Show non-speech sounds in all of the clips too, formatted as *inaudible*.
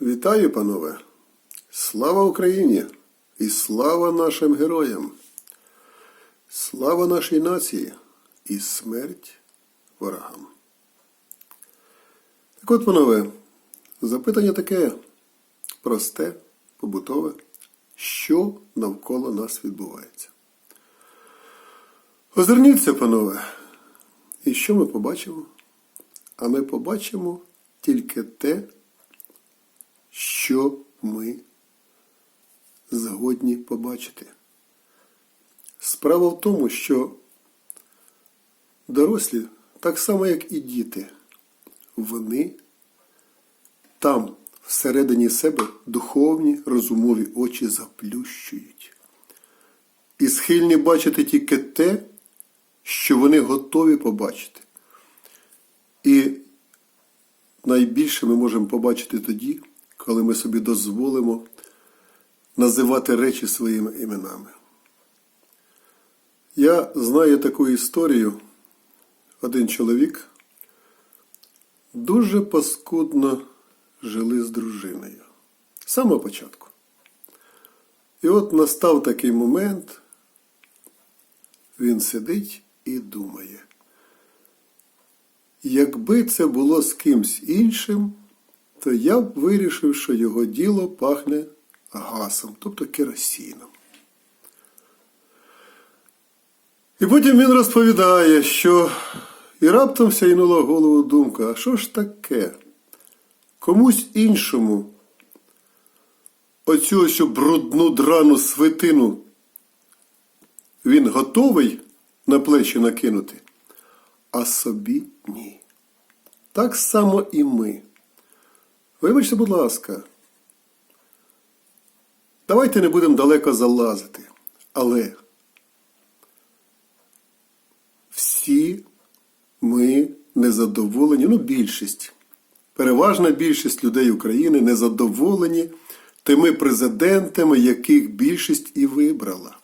Вітаю, панове! Слава Україні і слава нашим героям! Слава нашій нації і смерть ворогам! Так от, панове, запитання таке просте, побутове. Що навколо нас відбувається? Озирніться, панове, і що ми побачимо? А ми побачимо тільки те, що ми згодні побачити. Справа в тому, що дорослі, так само як і діти, вони там, всередині себе, духовні розумові очі заплющують. І схильні бачити тільки те, що вони готові побачити. І найбільше ми можемо побачити тоді, коли ми собі дозволимо називати речі своїми іменами. Я знаю таку історію. Один чоловік дуже паскудно жили з дружиною. З самого початку. І от настав такий момент, він сидить і думає. Якби це було з кимсь іншим, то я б вирішив, що його діло пахне гасом, тобто керосином. І потім він розповідає, що і раптом сяйнула в голову думка, а що ж таке? Комусь іншому оцю ось брудну драну свитину він готовий на плечі накинути, а собі ні. Так само і ми. Вибачте, будь ласка, давайте не будемо далеко залазити, але всі ми незадоволені, ну більшість, переважна більшість людей України незадоволені тими президентами, яких більшість і вибрала.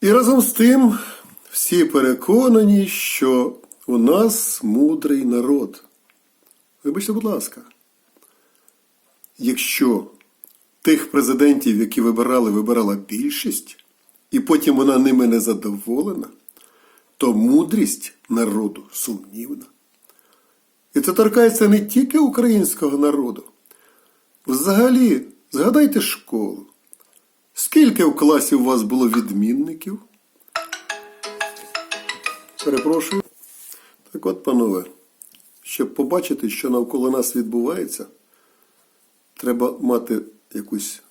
І разом з тим всі переконані, що у нас мудрий народ. Вибачте, будь ласка, якщо тих президентів, які вибирали, вибирала більшість, і потім вона ними не задоволена, то мудрість народу сумнівна. І це торкається не тільки українського народу. Взагалі, згадайте школу. Скільки в класі у вас було відмінників? Перепрошую. Так от, панове, щоб побачити, що навколо нас відбувається, треба мати якусь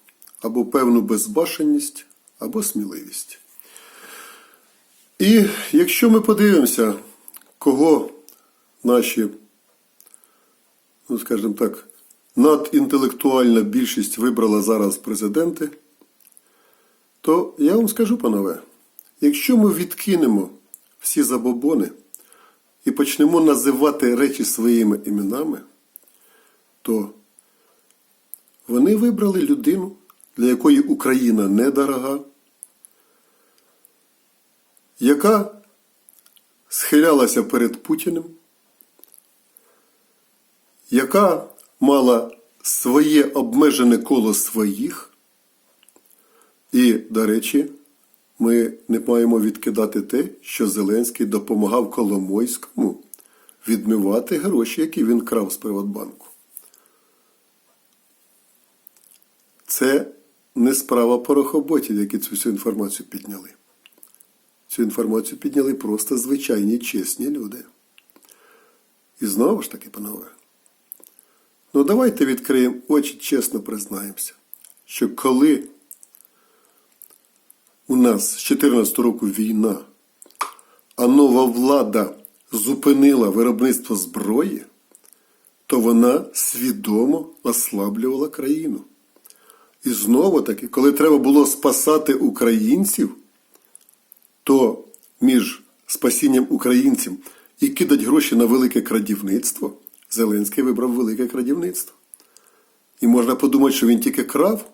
або певну безбашеність, або сміливість. І якщо ми подивимося, кого наші, ну скажімо так, надінтелектуальна більшість вибрала зараз президенти, то я вам скажу, панове, якщо ми відкинемо всі забобони і почнемо називати речі своїми іменами, то вони вибрали людину, для якої Україна недорога, яка схилялася перед Путіним, яка мала своє обмежене коло своїх. І, до речі, ми не маємо відкидати те, що Зеленський допомагав Коломойському відмивати гроші, які він крав з Приватбанку. Це не справа порохоботів, які цю всю інформацію підняли. Цю інформацію підняли просто звичайні чесні люди. І знову ж таки, панове, ну давайте відкриємо очі, чесно признаємося, що коли у нас з 2014 року війна, а нова влада зупинила виробництво зброї, то вона свідомо ослаблювала країну. І знову таки, коли треба було спасати українців, то між спасінням українців і кидать гроші на велике крадівництво, Зеленський вибрав велике крадівництво. І можна подумати, що він тільки крав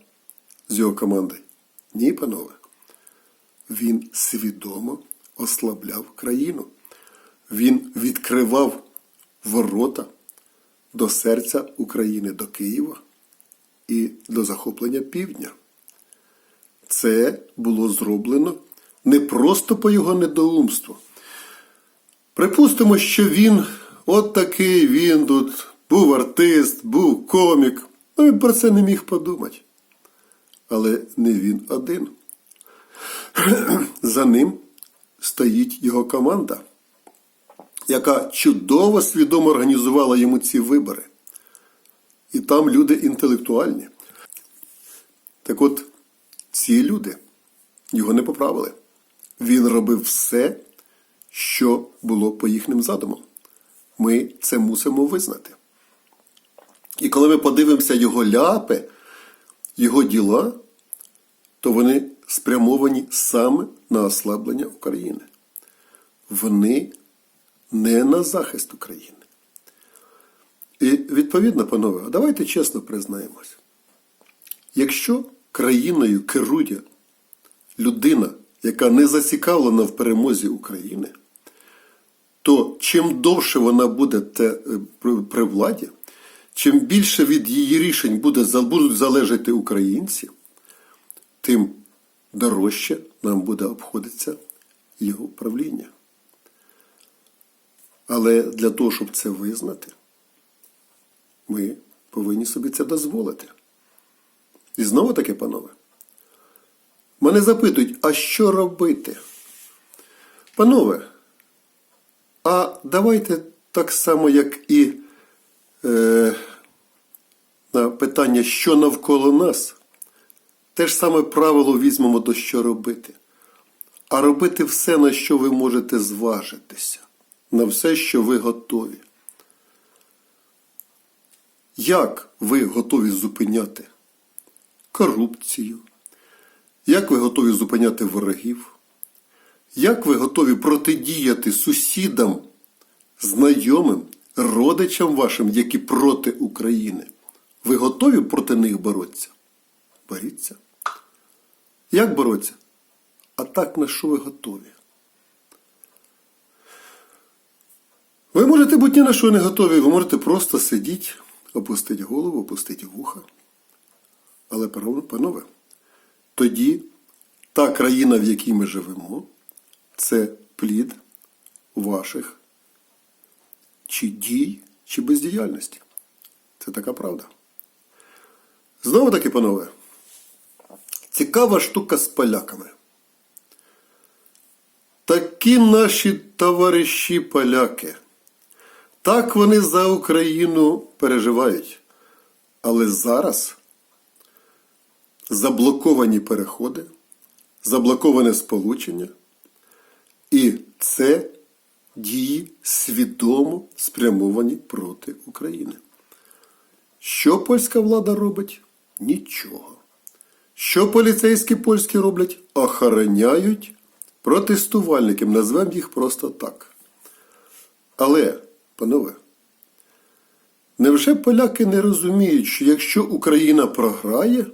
з його командою. Ні, панове. Він свідомо ослабляв країну. Він відкривав ворота до серця України, до Києва і до захоплення півдня. Це було зроблено не просто по його недоумству. Припустимо, що він от такий він тут був артист, був комік. Ну, він про це не міг подумати. Але не він один. *clears throat* За ним стоїть його команда, яка чудово свідомо організувала йому ці вибори. І там люди інтелектуальні. Так от, ці люди його не поправили. Він робив все, що було по їхнім задумам. Ми це мусимо визнати. І коли ми подивимося його ляпи, його діла, то вони спрямовані саме на ослаблення України. Вони не на захист України. І відповідно, панове, давайте чесно признаємось. Якщо країною керує людина, яка не зацікавлена в перемозі України, то чим довше вона буде е, при, владі, чим більше від її рішень буде, будуть залежати українці, тим дорожче нам буде обходитися його правління. Але для того, щоб це визнати, ми повинні собі це дозволити. І знову таки, панове, мене запитують, а що робити? Панове, а давайте так само, як і е, на питання, що навколо нас, те ж саме правило візьмемо до що робити. А робити все, на що ви можете зважитися, на все, що ви готові. Як ви готові зупиняти корупцію? Як ви готові зупиняти ворогів? Як ви готові протидіяти сусідам, знайомим, родичам вашим, які проти України? Ви готові проти них боротися? Боріться. Як боротися? А так на що ви готові? Ви можете бути ні на що не готові, ви можете просто сидіти, опустити голову, опустити вуха. Але, панове, тоді та країна, в якій ми живемо, це плід ваших чи дій, чи бездіяльності. Це така правда. Знову таки, панове, цікава штука з поляками. Такі наші товариші поляки. Так вони за Україну переживають. Але зараз заблоковані переходи, заблоковане сполучення, і це дії свідомо спрямовані проти України. Що польська влада робить? Нічого. Що поліцейські польські роблять? Охороняють протестувальників, назвемо їх просто так. Але, панове, невже поляки не розуміють, що якщо Україна програє,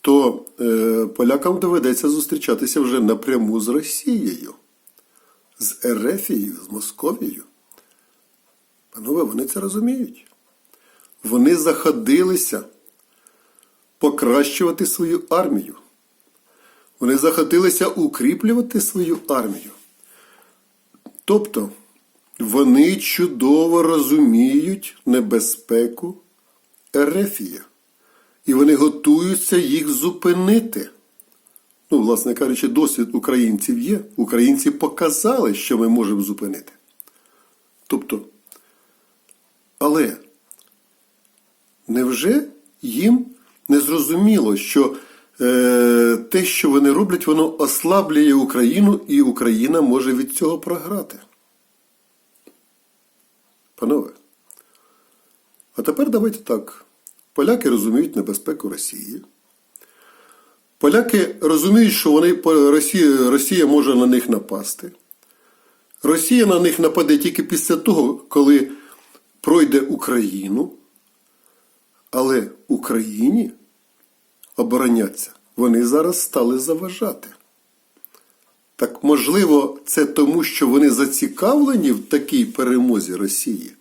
то е, полякам доведеться зустрічатися вже напряму з Росією, з Ерефією, з Московією? Панове, вони це розуміють. Вони заходилися покращувати свою армію. Вони заходилися укріплювати свою армію. Тобто вони чудово розуміють небезпеку Ерефія. І вони готуються їх зупинити. Ну, власне кажучи, досвід українців є. Українці показали, що ми можемо зупинити. Тобто, але невже їм не зрозуміло, що е, те, що вони роблять, воно ослаблює Україну, і Україна може від цього програти? Панове, а тепер давайте так. Поляки розуміють небезпеку Росії. Поляки розуміють, що вони, Росія, Росія може на них напасти. Росія на них нападе тільки після того, коли пройде Україну. Але Україні обороняться вони зараз стали заважати. Так можливо, це тому, що вони зацікавлені в такій перемозі Росії,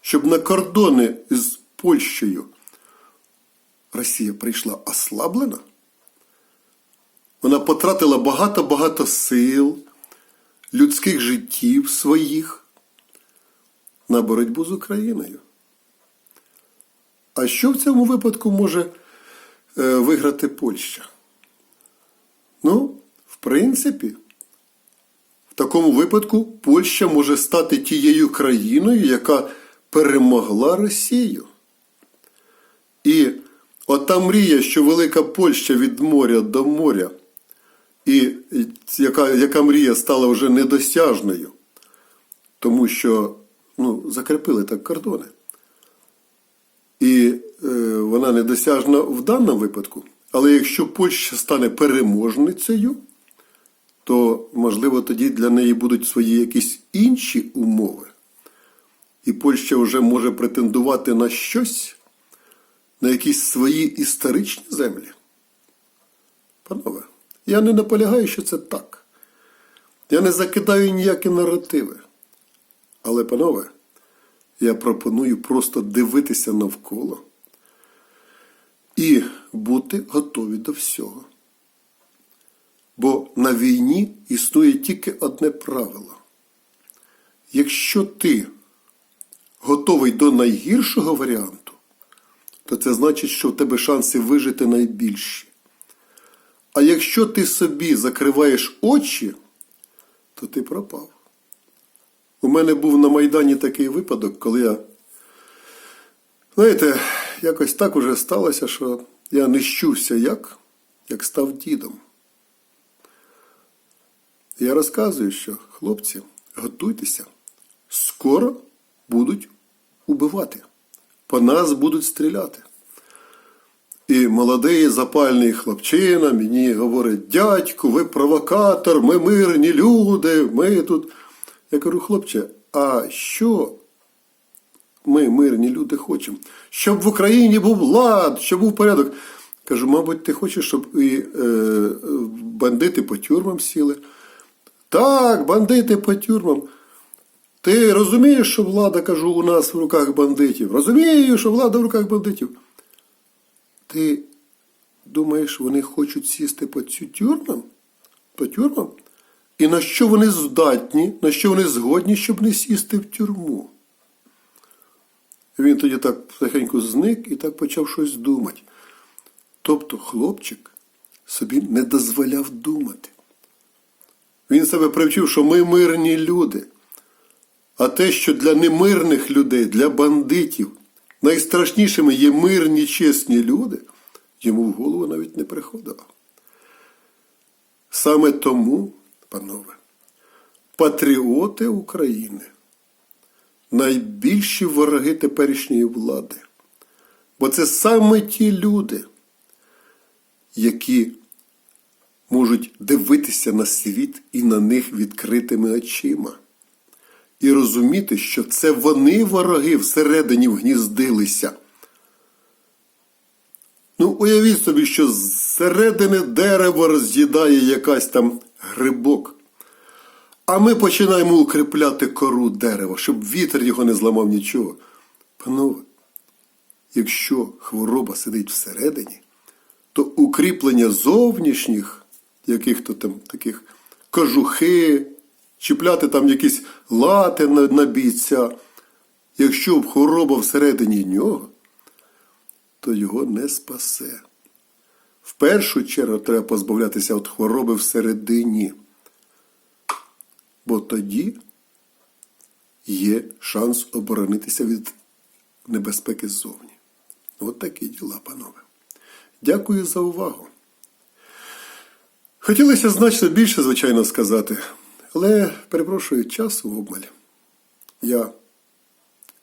щоб на кордони з Польщею Росія прийшла ослаблена? Вона потратила багато-багато сил, людських життів своїх на боротьбу з Україною. А що в цьому випадку може е, виграти Польща? Ну, в принципі, в такому випадку Польща може стати тією країною, яка перемогла Росію. І ота мрія, що велика Польща від моря до моря, і яка, яка мрія стала вже недосяжною, тому що ну, закріпили так кордони. Вона недосяжна в даному випадку. Але якщо Польща стане переможницею, то, можливо, тоді для неї будуть свої якісь інші умови. І Польща вже може претендувати на щось, на якісь свої історичні землі. Панове, я не наполягаю, що це так. Я не закидаю ніякі наративи. Але, панове, я пропоную просто дивитися навколо і бути готові до всього. Бо на війні існує тільки одне правило. Якщо ти готовий до найгіршого варіанту, то це значить, що в тебе шанси вижити найбільші. А якщо ти собі закриваєш очі, то ти пропав. У мене був на Майдані такий випадок, коли я, знаєте, якось так уже сталося, що я нищувся як, як став дідом. Я розказую, що хлопці, готуйтеся, скоро будуть убивати, по нас будуть стріляти. І молодий запальний хлопчина мені говорить, дядьку, ви провокатор, ми мирні люди, ми тут. Я кажу, хлопче, а що ми, мирні люди, хочемо? Щоб в Україні був лад, щоб був порядок. Кажу, мабуть, ти хочеш, щоб і е, бандити по тюрмам сіли? Так, бандити по тюрмам. Ти розумієш, що влада, кажу, у нас в руках бандитів? Розумію, що влада в руках бандитів. Ти думаєш, вони хочуть сісти по цю тюрмам? По тюрмам? І на що вони здатні, на що вони згодні, щоб не сісти в тюрму? Він тоді так тихенько зник і так почав щось думати. Тобто хлопчик собі не дозволяв думати. Він себе привчив, що ми мирні люди. А те, що для немирних людей, для бандитів найстрашнішими є мирні, чесні люди, йому в голову навіть не приходило. Саме тому, панове, патріоти України найбільші вороги теперішньої влади. Бо це саме ті люди, які можуть дивитися на світ і на них відкритими очима. І розуміти, що це вони вороги всередині вгніздилися. Ну, уявіть собі, що зсередини дерева роз'їдає якась там грибок. А ми починаємо укріпляти кору дерева, щоб вітер його не зламав нічого. Панове, якщо хвороба сидить всередині, то укріплення зовнішніх, яких-то там таких кожухи, чіпляти там якісь лати на, на бійця, якщо хвороба всередині нього, то його не спасе. В першу чергу треба позбавлятися від хвороби всередині. Бо тоді є шанс оборонитися від небезпеки ззовні. От такі діла, панове. Дякую за увагу. Хотілося значно більше, звичайно, сказати, але перепрошую часу в обмаль. Я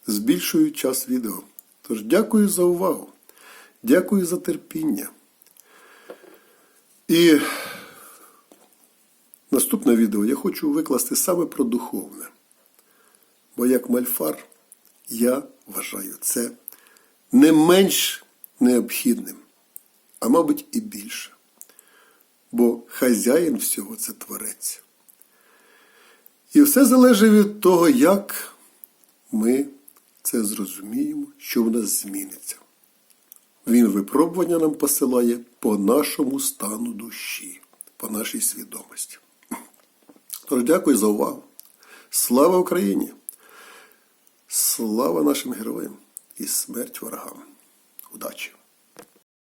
збільшую час відео. Тож дякую за увагу. Дякую за терпіння. І наступне відео я хочу викласти саме про духовне. Бо як мальфар я вважаю це не менш необхідним, а мабуть і більше. Бо хазяїн всього це творець. І все залежить від того, як ми це зрозуміємо, що в нас зміниться. Він випробування нам посилає по нашому стану душі, по нашій свідомості. Тож дякую за увагу. Слава Україні! Слава нашим героям і смерть ворогам! Удачі!